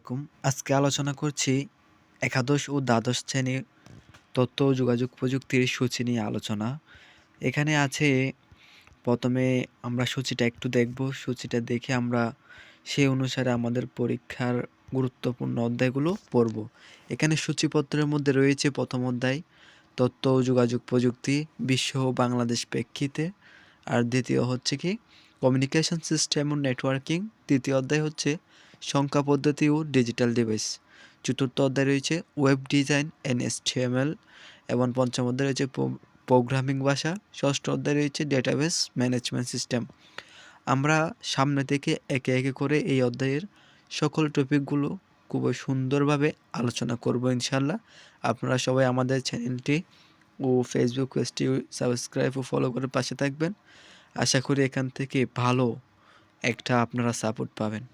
আলাইকুম। আজকে আলোচনা করছি একাদশ ও দ্বাদশ শ্রেণির তথ্য ও যোগাযোগ প্রযুক্তির সূচি নিয়ে আলোচনা। এখানে আছে, প্রথমে আমরা সূচিটা একটু দেখব। সূচিটা দেখে আমরা সেই অনুসারে আমাদের পরীক্ষার গুরুত্বপূর্ণ অধ্যায়গুলো পড়ব। এখানে সূচিপত্রের মধ্যে রয়েছে প্রথম অধ্যায়, তথ্য ও যোগাযোগ প্রযুক্তি, বিশ্ব ও বাংলাদেশ প্রেক্ষিতে। আর দ্বিতীয় হচ্ছে কি, কমিউনিকেশন সিস্টেম ও নেটওয়ার্কিং। তৃতীয় অধ্যায় হচ্ছে সংখ্যা পদ্ধতি ও ডিজিটাল ডিভাইস চতুর্থ অধ্যায় রয়েছে ওয়েব ডিজাইন এন এল এবং পঞ্চম অধ্যায় রয়েছে প্রোগ্রামিং ভাষা। ষষ্ঠ অধ্যায় রয়েছে ডেটাবেস ম্যানেজমেন্ট সিস্টেম আমরা সামনে থেকে একে একে করে এই অধ্যায়ের সকল টপিকগুলো খুবই সুন্দরভাবে আলোচনা করব ইনশাল্লাহ আপনারা সবাই আমাদের চ্যানেলটি ও ফেসবুক পেজটি সাবস্ক্রাইব ও ফলো করে পাশে থাকবেন। আশা করি এখান থেকে ভালো একটা আপনারা সাপোর্ট পাবেন।